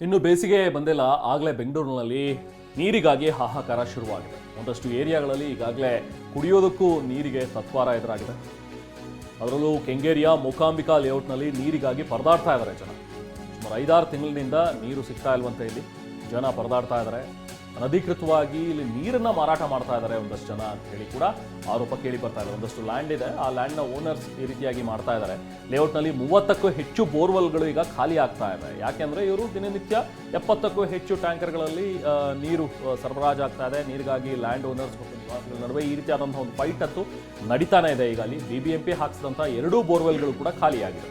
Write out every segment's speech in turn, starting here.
ಇನ್ನು ಬೇಸಿಗೆ ಬಂದಿಲ್ಲ ಆಗಲೇ ಬೆಂಗಳೂರಿನಲ್ಲಿ ನೀರಿಗಾಗಿ ಹಾಹಾಕಾರ ಶುರುವಾಗಿದೆ. ಒಂದಷ್ಟು ಏರಿಯಾಗಳಲ್ಲಿ ಈಗಾಗಲೇ ಕುಡಿಯೋದಕ್ಕೂ ನೀರಿಗೆ ತತ್ವಾರ ಎದುರಾಗಿದೆ. ಅದರಲ್ಲೂ ಕೆಂಗೇರಿಯ ಮೂಕಾಂಬಿಕಾ ಲೇಔಟ್ನಲ್ಲಿ ನೀರಿಗಾಗಿ ಪರದಾಡ್ತಾ ಇದ್ದಾರೆ ಜನ. ಸುಮಾರು ಐದಾರು ತಿಂಗಳಿನಿಂದ ನೀರು ಸಿಗ್ತಾ ಇಲ್ವಂತೆ ಇಲ್ಲಿ. ಜನ ಪರದಾಡ್ತಾ ಇದ್ದಾರೆ. ಅನಧಿಕೃತವಾಗಿ ಇಲ್ಲಿ ನೀರನ್ನ ಮಾರಾಟ ಮಾಡ್ತಾ ಇದ್ದಾರೆ ಒಂದಷ್ಟು ಜನ ಅಂತ ಹೇಳಿ ಕೂಡ ಆರೋಪ ಕೇಳಿ ಬರ್ತಾ ಇದೆ. ಒಂದಷ್ಟು ಲ್ಯಾಂಡ್ ಇದೆ. ಆ ಲ್ಯಾಂಡ್ನ ಓನರ್ಸ್ ಈ ರೀತಿಯಾಗಿ ಮಾಡ್ತಾ ಇದ್ದಾರೆ. ಲೇಔಟ್ನಲ್ಲಿ ಮೂವತ್ತಕ್ಕೂ ಹೆಚ್ಚು ಬೋರ್ವೆಲ್ಗಳು ಈಗ ಖಾಲಿ ಆಗ್ತಾ ಇದೆ. ಯಾಕೆಂದ್ರೆ ಇವರು ದಿನನಿತ್ಯ ಎಪ್ಪತ್ತಕ್ಕೂ ಹೆಚ್ಚು ಟ್ಯಾಂಕರ್ಗಳಲ್ಲಿ ನೀರು ಆ, ಸರಬರಾಜು ಆಗ್ತಾ ಇದೆ. ನೀರಿಗಾಗಿ ಲ್ಯಾಂಡ್ ಓನರ್ಸ್ ನಡುವೆ ಈ ರೀತಿಯಾದಂತಹ ಒಂದು ಫೈಟ್ ಅಂತೂ ನಡೀತಾನೆ ಇದೆ. ಈಗ ಅಲ್ಲಿ ಬಿ ಬಿ ಎಂ ಪಿ ಹಾಕಿಸಿದಂಥ ಎರಡೂ ಬೋರ್ವೆಲ್ಗಳು ಕೂಡ ಖಾಲಿಯಾಗಿದೆ.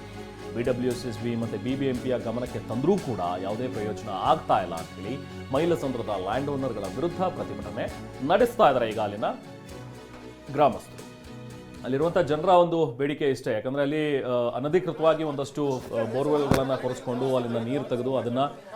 B W S S B ಮತ್ತು ಬಿ ಬಿ ಎಂ ಗಮನಕ್ಕೆ ತಂದರೂ ಕೂಡ ಯಾವುದೇ ಪ್ರಯೋಜನ ಆಗ್ತಾ ಇಲ್ಲ ಅಂತ ಹೇಳಿ ಮೈಲಸಂದ್ರದ ಲ್ಯಾಂಡ್ ಓನರ್ಗಳ ವಿರುದ್ಧ ಪ್ರತಿಭಟನೆ ನಡೆಸ್ತಾ ಇದ್ದಾರೆ ಈಗ ಅಲ್ಲಿನ ಗ್ರಾಮಸ್ಥರು. ಅಲ್ಲಿರುವಂಥ ಜನರ ಒಂದು ಬೇಡಿಕೆ ಇಷ್ಟೇ, ಯಾಕಂದ್ರೆ ಅಲ್ಲಿ ಅನಧಿಕೃತವಾಗಿ ಒಂದಷ್ಟು ಬೋರ್ವೆಲ್ಗಳನ್ನು ಕೊರೆಸ್ಕೊಂಡು ಅಲ್ಲಿಂದ ನೀರು ತೆಗೆದು ಅದನ್ನ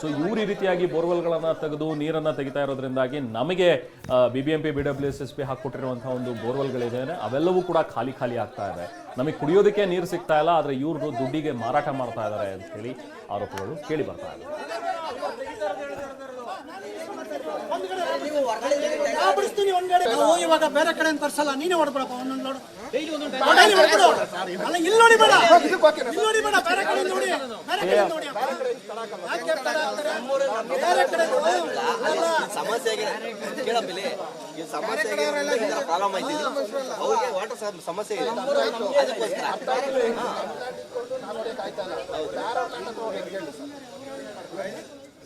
So ಇವ್ರು ಈ ರೀತಿಯಾಗಿ ಬೋರ್ವೆಲ್ಗಳನ್ನು ತೆಗೆದು ನೀರನ್ನು ತೆಗಿತಾ ಇರೋದ್ರಿಂದಾಗಿ ನಮಗೆ B B M P B W S S P ಹಾಕಿಕೊಟ್ಟಿರುವಂಥ ಒಂದು ಬೋರ್ವೆಲ್ಗಳಿದೆ. ಅವೆಲ್ಲವೂ ಕೂಡ ಖಾಲಿ ಖಾಲಿ ಆಗ್ತಾ ಇದೆ. ನಮಗೆ ಕುಡಿಯೋದಕ್ಕೆ ನೀರು ಸಿಗ್ತಾ ಇಲ್ಲ, ಆದರೆ ಇವರು ದುಡ್ಡಿಗೆ ಮಾರಾಟ ಮಾಡ್ತಾ ಇದ್ದಾರೆ ಅಂತ ಹೇಳಿ ಆರೋಪಗಳು ಕೇಳಿ ಬರ್ತಾ ಇದೆ. ಇವಾಗ ಬೇರೆ ಕಡೆ ತರ್ಸಲ್ಲ. ನೀನೇ ಹೊಡ್ಬಿಡಪ್ಪ ಒಂದೊಂದು ನೋಡು ಅಲ್ಲ ಇಲ್ಲಿ ನೋಡಿ ಬೇಡ. ಇಲ್ಲಿ ನೋಡಿ ಬೇಡ. ಬೇರೆ ಕಡೆ ನೋಡಿ. ಬೇರೆ ಕಡೆ ನೋಡಿ ಯಾಕೆ ತಡ ಆಗ್ತಾರೆ? ಬೇರೆ ಕಡೆ ಅಲ್ಲ ಸಮಸ್ಯೆಗೆ ಕೇಳಪ್ಪಿಲ್ಲಿ ಈ ಸಮಸ್ಯೆಗೆ ಪ್ರಾಬ್ಲಮ್ ಐತಿ ಅವ್ರಿಗೆ ವಾಟರ್ ಸಮಸ್ಯೆ ಇದೆ. ಅದಕ್ಕೋಸ್ಕರ.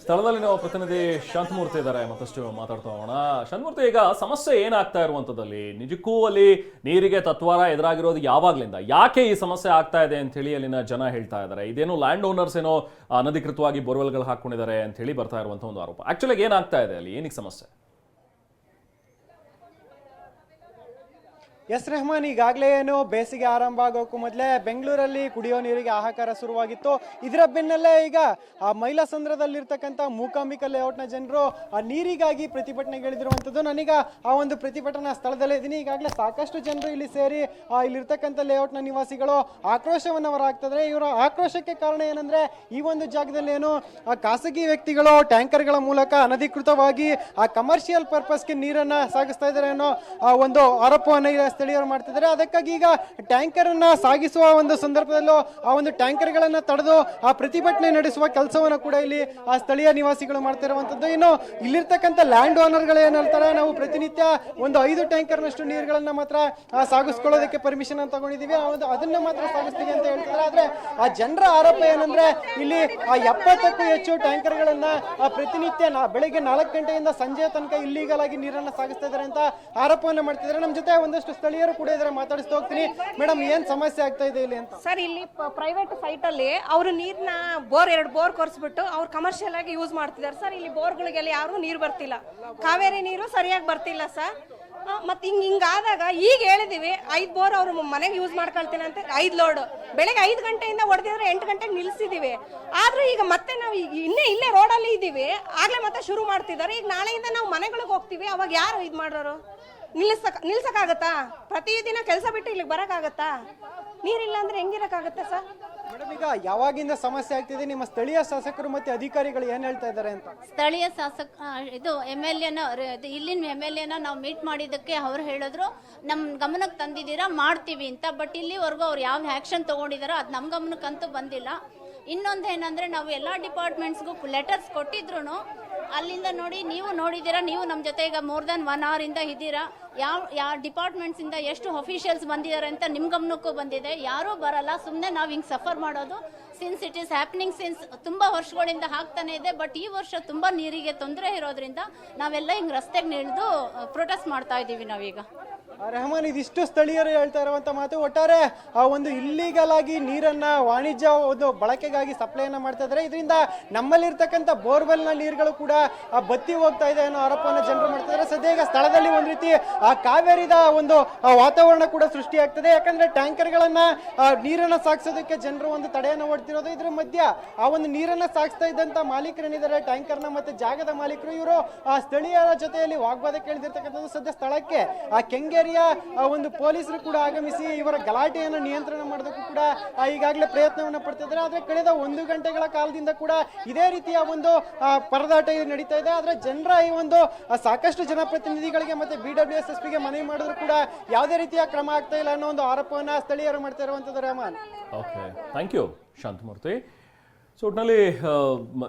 ಸ್ಥಳದಲ್ಲಿ ನಾವು ಪ್ರತಿನಿಧಿ ಶಾಂತಮೂರ್ತಿ ಇದ್ದಾರೆ, ಮತ್ತಷ್ಟು ಮಾತಾಡ್ತಾ ಹೋಗೋಣ. ಶಾಂತಮೂರ್ತಿ, ಈಗ ಸಮಸ್ಯೆ ಏನಾಗ್ತಾ ಇರುವಂಥದ್ದಲ್ಲಿ ನಿಜಕ್ಕೂ ಅಲ್ಲಿ ನೀರಿಗೆ ತತ್ವಾರ ಎದುರಾಗಿರೋದು ಯಾವಾಗ್ಲಿಂದ? ಯಾಕೆ ಈ ಸಮಸ್ಯೆ ಆಗ್ತಾ ಇದೆ ಅಂತ ಹೇಳಿ ಅಲ್ಲಿನ ಜನ ಹೇಳ್ತಾ ಇದ್ದಾರೆ. ಇದೇನು ಲ್ಯಾಂಡ್ ಓನರ್ಸ್ ಏನೋ ಅನಧಿಕೃತವಾಗಿ ಬೋರ್ವೆಲ್ಗಳು ಹಾಕೊಂಡಿದ್ದಾರೆ ಅಂತ ಹೇಳಿ ಬರ್ತಾ ಇರುವಂತ ಒಂದು ಆರೋಪ. ಆಕ್ಚುಲಿ ಏನಾಗ್ತಾ ಇದೆ ಅಲ್ಲಿ? ಏನಕ್ಕೆ ಸಮಸ್ಯೆ? ಎಸ್ ರೆಹಮಾನ್, ಈಗಾಗಲೇ ಏನು ಬೇಸಿಗೆ ಆರಂಭ ಆಗೋಕ್ಕೂ ಮೊದಲೇ ಬೆಂಗಳೂರಲ್ಲಿ ಕುಡಿಯೋ ನೀರಿಗೆ ಆಹಾಕಾರ ಶುರುವಾಗಿತ್ತು. ಇದರ ಬೆನ್ನಲ್ಲೇ ಈಗ ಆ ಮೈಲಾಸಂದ್ರದಲ್ಲಿರ್ತಕ್ಕಂಥ ಮೂಕಾಂಬಿಕಾ ಲೇಔಟ್ನ ಜನರು ಆ ನೀರಿಗಾಗಿ ಪ್ರತಿಭಟನೆಗಿಳಿದಿರುವಂಥದ್ದು ನಾನೀಗ ಆ ಒಂದು ಪ್ರತಿಭಟನಾ ಸ್ಥಳದಲ್ಲೇ ಇದ್ದೀನಿ. ಈಗಾಗಲೇ ಸಾಕಷ್ಟು ಜನರು ಇಲ್ಲಿ ಸೇರಿ ಇಲ್ಲಿರ್ತಕ್ಕಂಥ ಲೇಔಟ್ನ ನಿವಾಸಿಗಳು ಆಕ್ರೋಶವನ್ನು ಹೊರಹಾಕ್ತಿದ್ರೆ ಇವರ ಆಕ್ರೋಶಕ್ಕೆ ಕಾರಣ ಏನಂದರೆ ಈ ಒಂದು ಜಾಗದಲ್ಲಿ ಏನು ಆ ಖಾಸಗಿ ವ್ಯಕ್ತಿಗಳು ಟ್ಯಾಂಕರ್ಗಳ ಮೂಲಕ ಅನಧಿಕೃತವಾಗಿ ಆ ಕಮರ್ಷಿಯಲ್ ಪರ್ಪಸ್ಗೆ ನೀರನ್ನು ಸಾಗಿಸ್ತಾ ಇದ್ದಾರೆ ಅನ್ನೋ ಆ ಒಂದು ಆರೋಪವನ್ನು ಸ್ಥಳೀಯರು ಮಾಡ್ತಿದ್ದಾರೆ. ಅದಕ್ಕಾಗಿ ಈಗ ಟ್ಯಾಂಕರ್ ಅನ್ನ ಸಾಗಿಸುವ ಒಂದು ಸಂದರ್ಭದಲ್ಲೂ ಆ ಒಂದು ಟ್ಯಾಂಕರ್ಗಳನ್ನ ತಡೆದು ಆ ಪ್ರತಿಭಟನೆ ನಡೆಸುವ ಕೆಲಸವನ್ನು ಕೂಡ ಇಲ್ಲಿ ಆ ಸ್ಥಳೀಯ ನಿವಾಸಿಗಳು ಮಾಡ್ತಿರುವಂತದ್ದು. ಇನ್ನು ಇಲ್ಲಿರ್ತಕ್ಕಂಥ ಲ್ಯಾಂಡ್ ಓನರ್ಗಳು ಏನ್ ಹೇಳ್ತಾರೆ ನಾವು ಪ್ರತಿನಿತ್ಯ ಒಂದು ಐದು ಟ್ಯಾಂಕರ್ನಷ್ಟು ನೀರುಗಳನ್ನ ಮಾತ್ರ ಸಾಗಿಸ್ಕೊಳ್ಳೋದಕ್ಕೆ ಪರ್ಮಿಷನ್ ಅಂತ ಒಂದು ಅದನ್ನ ಮಾತ್ರ ಸಾಗಿಸ್ತೀವಿ ಅಂತ ಹೇಳ್ತಾರೆ ಆದ್ರೆ ಆ ಜನರ ಆರೋಪ ಏನಂದ್ರೆ ಇಲ್ಲಿ ಆ ಎಪ್ಪತ್ತಕ್ಕೂ ಹೆಚ್ಚು ಟ್ಯಾಂಕರ್ಗಳನ್ನ ಆ, ಪ್ರತಿನಿತ್ಯ ಬೆಳಗ್ಗೆ ನಾಲ್ಕು ಗಂಟೆಯಿಂದ ಸಂಜೆ ತನಕ ಇಲ್ಲಿಗಲ್ ಆಗಿ ನೀರನ್ನ ಸಾಗಿಸ್ತಾ ಇದ್ದಾರೆ ಅಂತ ಆರೋಪವನ್ನು ಮಾಡ್ತಿದ್ದಾರೆ. ನಮ್ಮ ಜೊತೆ ಒಂದಷ್ಟು ಸ್ಥಳೀಯರು ಕೂಡ ಇದ್ರೆ ಮಾತಾಡಿಸ್ತಾ ಹೋಗ್ತೀನಿ. ಮೇಡಮ್, ಏನ್ ಸಮಸ್ಯೆ ಆಗ್ತಾ ಇದೆ ಇಲ್ಲಿ ಅಂತ? ಸರ್, ಇಲ್ಲಿ ಪ್ರೈವೇಟ್ ಸೈಟಲ್ಲಿ ಅವರು ನೀರ್ನ ಬೋರ್, ಎರಡು ಬೋರ್ ಕೊರ್ಸ್ಬಿಟ್ಟು ಅವ್ರು ಕಮರ್ಷಿಯಲ್ ಆಗಿ ಯೂಸ್ ಮಾಡ್ತಿದ್ದಾರೆ. ಸರ್, ಇಲ್ಲಿ ಬೋರ್ಗಳಿಗೆಲ್ಲ ಯಾರು ನೀರು ಬರ್ತಿಲ್ಲ. ಕಾವೇರಿ ನೀರು ಸರಿಯಾಗಿ ಬರ್ತಿಲ್ಲ ಸರ್. ಮತ್ತೆ ಹಿಂಗ್ ಹಿಂಗಾದಾಗ ಈಗ ಹೇಳಿದೀವಿ, ಐದು ಬೋರ್ ಅವ್ರು ಮನೆಗೆ ಯೂಸ್ ಮಾಡ್ಕೊಳ್ತೀನಿ ಅಂತ ಐದು ಲೋಡ್ ಬೆಳಗ್ಗೆ ಐದು ಗಂಟೆಯಿಂದ ಹೊಡೆದಿದ್ರೆ ಎಂಟು ಗಂಟೆಗೆ ನಿಲ್ಲಿಸಿದೀವಿ ಆದ್ರೂ ಈಗ ಮತ್ತೆ ನಾವು ಈಗ ಇನ್ನೇ ಇಲ್ಲೇ ರೋಡಲ್ಲಿ ಇದ್ದೀವಿ ಆಗ್ಲೇ ಮತ್ತೆ ಶುರು ಮಾಡ್ತಿದ್ದಾರೆ. ಈಗ ನಾಳೆಯಿಂದ ನಾವು ಮನೆಗಳಿಗೆ ಹೋಗ್ತೀವಿ. ಅವಾಗ ಯಾರು ಇದು ಮಾಡೋರು ನಿಲ್ಲಿಸಕ್ ನಿಲ್ಸಕ್ಕಾಗತ್ತಾ? ಪ್ರತಿದಿನ ಕೆಲಸ ಬಿಟ್ಟು ಇಲ್ಲಿಗೆ ಬರೋಕ್ಕಾಗತ್ತಾ? ನೀರಿಲ್ಲ ಅಂದ್ರೆ ಹೆಂಗಿರಕ್ಕಾಗತ್ತೆ ಸರ್? ಮೇಡಮ್ ಈಗ ಯಾವಾಗಿಂದ ಸಮಸ್ಯೆ ಆಗ್ತಿದೆ? ನಿಮ್ಮ ಸ್ಥಳೀಯ ಶಾಸಕರು ಮತ್ತೆ ಅಧಿಕಾರಿಗಳು ಏನ್ ಹೇಳ್ತಾ ಇದ್ದಾರೆ ಅಂತ? ಸ್ಥಳೀಯ ಶಾಸಕ ಆ, ಇದು ಎಂ ಎಲ್ ಎನ ಇಲ್ಲಿನ ಎಂ ಎಲ್ ಎನ ನಾವು ಮೀಟ್ ಮಾಡಿದ್ದಕ್ಕೆ ಅವ್ರು ಹೇಳಿದ್ರು ನಮ್ಮ ಗಮನಕ್ಕೆ ತಂದಿದ್ದೀರಾ ಮಾಡ್ತೀವಿ ಅಂತ. ಬಟ್ ಇಲ್ಲಿವರೆಗೂ ಅವ್ರು ಯಾವ ಆ್ಯಕ್ಷನ್ ತೊಗೊಂಡಿದ್ದಾರೋ ಅದು ನಮ್ಮ ಗಮನಕ್ಕಂತೂ ಬಂದಿಲ್ಲ. ಇನ್ನೊಂದು ಏನಂದರೆ ನಾವು ಎಲ್ಲ ಡಿಪಾರ್ಟ್ಮೆಂಟ್ಸ್ಗೂ ಲೆಟರ್ಸ್ ಕೊಟ್ಟಿದ್ರು ಅಲ್ಲಿಂದ ನೋಡಿ, ನೀವು ನೋಡಿದ್ದೀರಾ, ನೀವು ನಮ್ಮ ಜೊತೆ ಈಗ ಮೋರ್ ದನ್ ಒನ್ ಇಂದ ಇದ್ದೀರಾ, ಯಾವ ಯಾವ ಡಿಪಾರ್ಟ್ಮೆಂಟ್ಸಿಂದ ಎಷ್ಟು ಅಫಿಷಿಯಲ್ಸ್ ಬಂದಿದ್ದಾರೆ ಅಂತ ನಿಮ್ಮ ಗಮನಕ್ಕೂ ಬಂದಿದೆ. ಯಾರೂ ಬರಲ್ಲ ಸುಮ್ಮನೆ ನಾವು ಹಿಂಗೆ ಸಫರ್ ಮಾಡೋದು. Since it is happening since ತುಂಬ ವರ್ಷಗಳಿಂದ ಆಗ್ತಾನೆ ಇದೆ ಬಟ್ ಈ ವರ್ಷ ತುಂಬ ನೀರಿಗೆ ತೊಂದರೆ ಇರೋದ್ರಿಂದ ನಾವೆಲ್ಲ ಹಿಂಗೆ ರಸ್ತೆಗೆ ನಿಳಿದು ಪ್ರೊಟೆಸ್ಟ್ ಮಾಡ್ತಾ ಇದ್ದೀವಿ ನಾವೀಗ. ರೆಹಮಾನ್, ಇದಿಷ್ಟು ಸ್ಥಳೀಯರು ಹೇಳ್ತಾ ಇರುವಂತ ಮಾತು. ಒಟ್ಟಾರೆ ಆ ಒಂದು ಇಲ್ಲಿಗಲ್ ಆಗಿ ನೀರನ್ನ ವಾಣಿಜ್ಯ ಒಂದು ಬಳಕೆಗಾಗಿ ಸಪ್ಲೈಯನ್ನ ಮಾಡ್ತಾ ಇದ್ದಾರೆ. ಇದರಿಂದ ನಮ್ಮಲ್ಲಿರ್ತಕ್ಕಂಥ ಬೋರ್ವೆಲ್ನ ನೀರುಗಳು ಕೂಡ ಆ ಬತ್ತಿ ಹೋಗ್ತಾ ಇದೆ ಅನ್ನೋ ಆರೋಪವನ್ನು ಜನರು ಮಾಡ್ತಾ ಇದ್ದಾರೆ. ಸದ್ಯ ಈಗ ಸ್ಥಳದಲ್ಲಿ ಒಂದು ರೀತಿ ಆ ಕಾವೇರಿದ ಒಂದು ವಾತಾವರಣ ಕೂಡ ಸೃಷ್ಟಿಯಾಗ್ತದೆ. ಯಾಕಂದ್ರೆ ಟ್ಯಾಂಕರ್ಗಳನ್ನ ನೀರನ್ನ ಸಾಗಿಸೋದಕ್ಕೆ ಜನರು ಒಂದು ತಡೆಯನ್ನು ಒಡ್ತಿರೋದು ಇದ್ರ ಮಧ್ಯ ಆ ಒಂದು ನೀರನ್ನ ಸಾಗಿಸ್ತಾ ಇದ್ದಂತ ಮಾಲೀಕರೇನಿದ್ದಾರೆ? ಟ್ಯಾಂಕರ್ನ ಮತ್ತೆ ಜಾಗದ ಮಾಲೀಕರು ಇವರು. ಆ ಸ್ಥಳೀಯರ ಜೊತೆಯಲ್ಲಿ ವಾಗ್ವಾದ ಕೇಳಿದಿರ್ತಕ್ಕಂಥದ್ದು ಸದ್ಯ ಸ್ಥಳಕ್ಕೆ. ಆ ಕೆಂಗೇರಿಯ ಆ, ಒಂದು ಪೊಲೀಸರು ಕೂಡ ಆಗಮಿಸಿ ಇವರ ಗಲಾಟೆಯನ್ನು ನಿಯಂತ್ರಣ ಮಾಡೋದಕ್ಕೂ ಕೂಡ ಈಗಾಗಲೇ ಪ್ರಯತ್ನವನ್ನು ಪಡ್ತಿದ್ದಾರೆ ಆದರೆ ಕಳೆದ ಒಂದು ಗಂಟೆಗಳ ಕಾಲದಿಂದ ಕೂಡ ಇದೇ ರೀತಿಯ ಒಂದು ಪರದಾಟ ನಡೀತಾ ಇದೆ. ಆದರೆ ಜನರ ಈ ಒಂದು ಸಾಕಷ್ಟು ಜನಪ್ರತಿನಿಧಿಗಳಿಗೆ ಮತ್ತೆ ಬಿ ಡಬ್ಲ್ಯೂ ಎಸ್ ಎಸ್ ಪಿಗೆ ಮನವಿ ಮಾಡಿದ್ರು ಕೂಡ ಯಾವುದೇ ರೀತಿಯ ಕ್ರಮ ಆಗ್ತಾ ಇಲ್ಲ ಅನ್ನೋ ಒಂದು ಆರೋಪವನ್ನು ಸ್ಥಳೀಯರು ಮಾಡ್ತಾ ಇರುವಂಥದ್ದು Rahman. Okay thank you Shanthamurthy. So ಒಟ್ಟಿನಲ್ಲಿ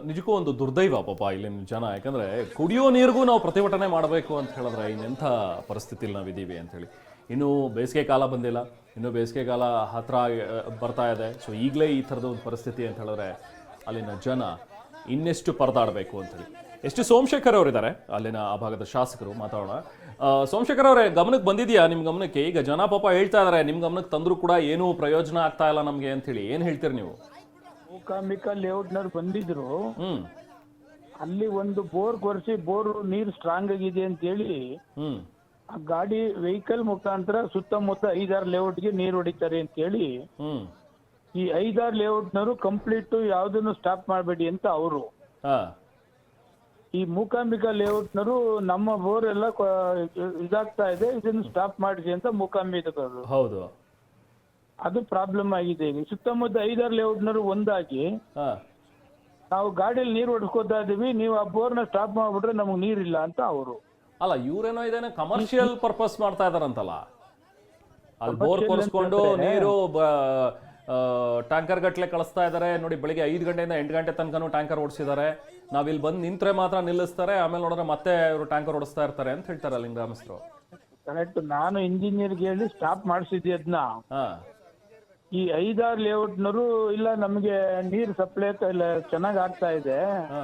ನಿಜಕ್ಕೂ ಒಂದು ದುರ್ದೈವ ಪಾಪ ಇಲ್ಲಿನ ಜನ. ಯಾಕಂದ್ರೆ ಕುಡಿಯೋ ನೀರಿಗೂ ನಾವು ಪ್ರತಿಭಟನೆ ಮಾಡಬೇಕು ಅಂತ ಹೇಳಿದ್ರೆ ಇನ್ನೆಂಥ ಪರಿಸ್ಥಿತಿಲಿ ನಾವಿದ್ದೀವಿ ಅಂತ ಹೇಳಿ. ಇನ್ನು ಬೇಸಿಗೆ ಕಾಲ ಬಂದಿಲ್ಲ. ಇನ್ನು ಬೇಸಿಗೆ ಕಾಲ ಹತ್ರ ಬರ್ತಾ ಇದೆ. ಸೊ ಈಗಲೇ ಈ ಥರದ ಒಂದು ಪರಿಸ್ಥಿತಿ ಅಂತ ಹೇಳಿದ್ರೆ ಅಲ್ಲಿನ ಜನ ಇನ್ನೆಷ್ಟು ಪರದಾಡಬೇಕು ಅಂತೇಳಿ ಎಷ್ಟು ಸೋಮಶೇಖರ್ ಅವರಿದ್ದಾರೆ ಅಲ್ಲಿನ ಆ ಭಾಗದ ಶಾಸಕರು, ಮಾತಾಡೋಣ. ಸೋಮಶೇಖರ್ ಅವರೇ, ಗಮನಕ್ಕೆ ಬಂದಿದೆಯಾ ನಿಮ್ಮ ಗಮನಕ್ಕೆ? ಈಗ ಜನ ಪಾಪ ಹೇಳ್ತಾ ಇದ್ದಾರೆ ನಿಮ್ಮ ಗಮನಕ್ಕೆ ತಂದರೂ ಕೂಡ ಏನೂ ಪ್ರಯೋಜನ ಆಗ್ತಾ ಇಲ್ಲ ನಮಗೆ ಅಂತೇಳಿ ಏನು ಹೇಳ್ತೀರಿ ನೀವು? ಮೂಕಾಂಬಿಕಾ ಲೇಔಟ್ನವ್ರು ಬಂದಿದ್ರು. ಹ್ಮ್. ಅಲ್ಲಿ ಒಂದು ಬೋರ್ ಕೊರೆಸಿ ಬೋರ್ ನೀರು ಸ್ಟ್ರಾಂಗ್ ಆಗಿದೆ ಅಂತ ಹೇಳಿ ಹ್ಮ್. ಆ ಗಾಡಿ ವೆಹಿಕಲ್ ಮುಖಾಂತರ ಸುತ್ತಮುತ್ತ ಐದಾರು ಲೇಔಟ್ಗೆ ನೀರು ಹೊಡಿತಾರೆ ಅಂತ ಹೇಳಿ ಹ್ಮ್. ಈ ಐದಾರು ಲೇಔಟ್ನವರು ಕಂಪ್ಲೀಟ್ ಯಾವ್ದನ್ನು ಸ್ಟಾಪ್ ಮಾಡಬೇಡಿ ಅಂತ ಅವರು. ಹಾ. ಈ ಮೂಕಾಂಬಿಕಾ ಲೇಔಟ್ನವರು ನಮ್ಮ ಬೋರ್ ಎಲ್ಲ ಕೊ- ಇದಾಗ್ತಾ ಇದೆ ಇದನ್ನು ಸ್ಟಾಪ್ ಮಾಡಿಸಿ ಅಂತ ಮೂಕಾಂಬಿಕರು ಹೌದು. ಅದು ಪ್ರಾಬ್ಲಮ್ ಆಗಿದೆ. ಈಗ ಸುತ್ತಮುತ್ತ ಐದಾರು ಲೇಔಟ್ನವರು ಒಂದಾಗಿ ಹಾ. ನಾವು ಗಾಡಿಯಲ್ಲಿ ನೀರು ಹೊಡ್ಸ್ಕೊತಾ ಇದೀವಿ ನೀವು ಆ ಬೋರ್ನ ಸ್ಟಾಪ್ ಮಾಡ್ಬಿಟ್ರೆ ನಮಗೆ ನೀರಿಲ್ಲ ಅಂತ ಅವರು. ಅಲ್ಲ ಇವ್ರೇನೋ ಇದೇನೋ ಕಮರ್ಷಿಯಲ್ ಪರ್ಪಸ್ ಮಾಡ್ತಾ ಇದಾರಂತಲ್ಲ? ಅಲ್ಲಿ ಬೋರ್ Commercial ಕೊರ್ಸ್ಕೊಂಡು ನೀರು ಟ್ಯಾಂಕರ್ ಗಟ್ಲೆ ಕಳಿಸ್ತಾ ಇದ್ದಾರೆ ನೋಡಿ ಬೆಳಿಗ್ಗೆ ಐದು ಗಂಟೆಯಿಂದ ಎಂಟು ಗಂಟೆ ತನಕನೂ ಟ್ಯಾಂಕರ್ ಓಡಿಸಿದ್ದಾರೆ. ನಾವ್ ಇಲ್ಲಿ ಬಂದು ನಿಂತ್ರೆ ಮಾತ್ರ ನಿಲ್ಲಿಸ್ತಾರೆ. ಆಮೇಲೆ ನೋಡಿದ್ರೆ ಮತ್ತೆ ಇವರು ಟ್ಯಾಂಕರ್ ಓಡಿಸ್ತಾ ಇರ್ತಾರೆ ಅಂತ ಹೇಳ್ತಾರೆ ಅಲ್ಲಿ ಗ್ರಾಮಸ್ಥರು. ಕರೆಕ್ಟ್ ನಾನು ಇಂಜಿನಿಯರ್ಗೆ ಹೇಳಿ ಸ್ಟಾಪ್ ಮಾಡಿಸಿದ್ದೆ ಅದನ್ನ ಹಾ. ಈ ಐದಾರು ಲೇಔಟ್ನವರು ಇಲ್ಲ ನಮಗೆ ನೀರು ಸಪ್ಲೈ ಇಲ್ಲ ಚೆನ್ನಾಗಿ ಆಗ್ತಾ ಇದೆ. ಹಾ.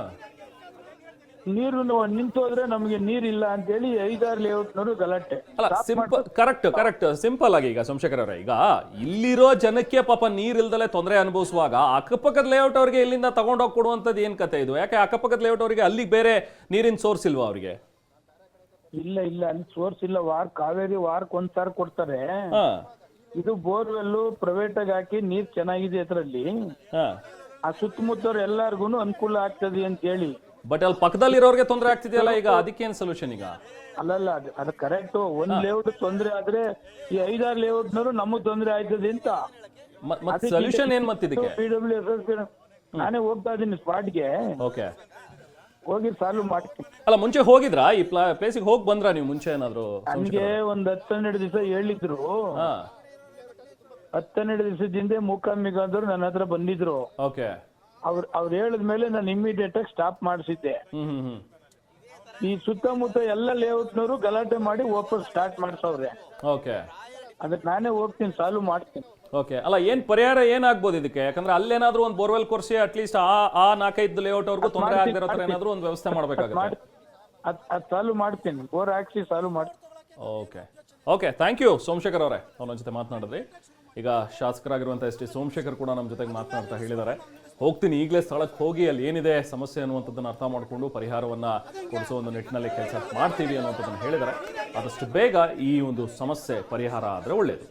ನೀರು ನಿಂತೋದ್ರೆ ನಮಗೆ ನೀರಿಲ್ಲ ಅಂತೇಳಿ ಐದಾರು ಲೇಔಟ್ನವರು ಗಲಾಟೆ. ಅಲ್ಲ ಸಿಂಪಲ್ ಕರೆಕ್ಟ್ ಕರೆಕ್ಟ್ ಸಿಂಪಲ್ ಆಗಿ ಈಗ ಸೋಮಶೇಖರ್ ಅವರೇ ಈಗ ಇಲ್ಲಿರೋ ಜನಕ್ಕೆ ಪಾಪ ನೀರಿಲ್ದಲೆ ತೊಂದರೆ ಅನುಭವಿಸುವಾಗ ಅಕ್ಕಪಕ್ಕದ ಲೇಔಟ್ ಅವರಿಗೆ ಇಲ್ಲಿಂದ ತಗೊಂಡೋಗಿ ಕೊಡುವಂಥದ್ದು ಏನ್ ಕತೆ ಇದು? ಯಾಕೆ ಅಕ್ಕಪಕ್ಕದ ಲೇಔಟ್ ಅವರಿಗೆ ಅಲ್ಲಿ ಬೇರೆ ನೀರಿನ ಸೋರ್ಸ್ ಇಲ್ವಾ ಅವರಿಗೆ? ಇಲ್ಲ ಇಲ್ಲ ಅಲ್ಲಿ ಸೋರ್ಸ್ ಇಲ್ಲ. ವಾರ್ ಕಾವೇರಿ ವಾರಕ್ಕೆ ಒಂದ್ಸಾರಿ ಕೊಡ್ತಾರೆ. ಹಾ. ಇದು ಬೋರ್ವೆಲ್ಲು ಪ್ರೈವೇಟ್ ಆಗಿ ಹಾಕಿ ನೀರ್ ಚೆನ್ನಾಗಿದೆ ಅದ್ರಲ್ಲಿ ಹಾ. ಆ ಸುತ್ತಮುತ್ತವ್ರು ಎಲ್ಲಾರ್ಗು ಅನುಕೂಲ ಆಗ್ತದೆ ಅಂತ ಹೇಳಿ. ಬಟ್ ಅಲ್ಲಿ ಪಕ್ಕದಲ್ಲಿರೋರಿಗೆ ತೊಂದರೆ ಆಗ್ತಿದೆಯಲ್ಲ ಈಗ? ಅದಕ್ಕೆ ಏನ್ ಸೊಲ್ಯೂಷನ್ ಈಗ? ಅಲ್ಲಲ್ಲ ಅದು ಅದು ಕರೆಕ್ಟ್ ಒಂದ್ ಲೇಔಟ್ ತೊಂದ್ರೆ ಆದ್ರೆ ಈ ಐದಾರು ಲೇಔಟ್ನವರು ನಮಗ್ ತೊಂದ್ರೆ ಆಯ್ತದೆ ಅಂತ. ಮತ್ತೆ ಮತ್ ಸೊಲ್ಯೂಷನ್ ಏನ್ ಮತ್ತಿದಕ್ಕೆ ಪಿ ಡಬ್ಲ್ಯೂ ಎಸ್ ನಾನೇ ಹೋಗ್ತಾ ಇದ್ದೀನಿ ಸ್ಪಾಟ್ಗೆ. ಓಕೆ. ಹೋಗಿ ಸಾಲ್ವ್ ಮಾಡ್ತೀನಿ. ಅಲ್ಲ ಮುಂಚೆ ಹೋಗಿದ್ರಾ? ಈ ಪ್ಲೇಸ್ ಪ್ಲೇಸಿಗೆ ಹೋಗಿ ಬಂದ್ರಾ ನೀವು ಮುಂಚೆ ಏನಾದ್ರು? ನನ್ಗೆ ಒಂದ್ ಹತ್ತು ಹನ್ನೆರಡು ದಿವಸ ಹೇಳಿದ್ರು. ಹಾ. ಹತ್ತು ಹನ್ನೆರಡು ದಿವಸದಿಂದ ಮೂಕಾಂಬಿಗಾದ್ರು ನನ್ನ ಹತ್ರ ಬಂದಿದ್ರು. ಓಕೆ. ಅವ್ರು ಅವ್ರು ಹೇಳಿದ್ಮೇಲೆ ನಾನು ಇಮಿಡಿಯೇಟ್ ಆಗಿ ಸ್ಟಾಪ್ ಮಾಡಿಸಿದ್ದೆ. ಹ್ಮ್ ಹ್ಮ್ ಹ್ಮ್. ಈ ಸುತ್ತಮುತ್ತ ಎಲ್ಲ ಲೇಔಟ್ನವರು ಗಲಾಟೆ ಮಾಡಿ ವಾಪಸ್ ಸ್ಟಾರ್ಟ್ ಮಾಡ್ಸವ್ರೆ. ಓಕೆ. ಅದಕ್ಕೆ ನಾನೇ ಹೋಗ್ತೀನಿ ಸಾಲ್ವ್ ಮಾಡ್ತೀನಿ. ಓಕೆ. ಅಲ್ಲ ಏನ್ ಪರಿಹಾರ ಏನಾಗ್ಬೋದು ಇದಕ್ಕೆ? ಯಾಕಂದ್ರೆ ಅಲ್ಲೇನಾದ್ರೂ ಒಂದು ಬೋರ್ವೆಲ್ ಕೊರ್ಸಿ ಅಟ್ಲೀಸ್ಟ್ ಆ ಆ ನಾಲ್ಕೈದು ಲೇಔಟ್ ಅವ್ರಿಗೂ ತೊಂದರೆ ಆಗದಿರೋ ಥರ ಏನಾದ್ರೂ ಒಂದು ವ್ಯವಸ್ಥೆ ಮಾಡ್ಬೇಕಾಗುತ್ತೆ? ಮಾಡಿ ಅದ್ ಅದ್ ಸಾಲ್ವ್ ಮಾಡ್ತೀನಿ ಬೋರ್ ಹಾಕ್ಸಿ ಸಾಲ್ವ್ ಮಾಡ್ತೀನಿ. Okay. Okay thank you Somashekar ಅವರೇ ಅವ್ರ ಜೊತೆ ಮಾತನಾಡಿದ್ರಿ. ಈಗ ಶಾಸಕರಾಗಿರುವಂಥ ಎಸ್ ಟಿ ಸೋಮಶೇಖರ್ ಕೂಡ ನಮ್ಮ ಜೊತೆಗೆ ಮಾತನಾಡ್ತಾ ಹೇಳಿದ್ದಾರೆ. ಹೋಗ್ತೀನಿ, ಈಗಲೇ ಸ್ಥಳಕ್ಕೆ ಹೋಗಿ ಅಲ್ಲಿ ಏನಿದೆ, ಸಮಸ್ಯೆ ಅನ್ನುವಂಥದ್ದನ್ನು ಅರ್ಥ ಮಾಡಿಕೊಂಡು ಪರಿಹಾರವನ್ನ ಕೊಡಿಸೋ ಒಂದು ನಿಟ್ಟಿನಲ್ಲಿ ಕೆಲಸ ಮಾಡ್ತೀವಿ ಅನ್ನುವಂಥದ್ದನ್ನು ಹೇಳಿದ್ದಾರೆ. ಆದಷ್ಟು ಬೇಗ ಈ ಒಂದು ಸಮಸ್ಯೆ ಪರಿಹಾರ ಆದರೆ ಒಳ್ಳೆಯದು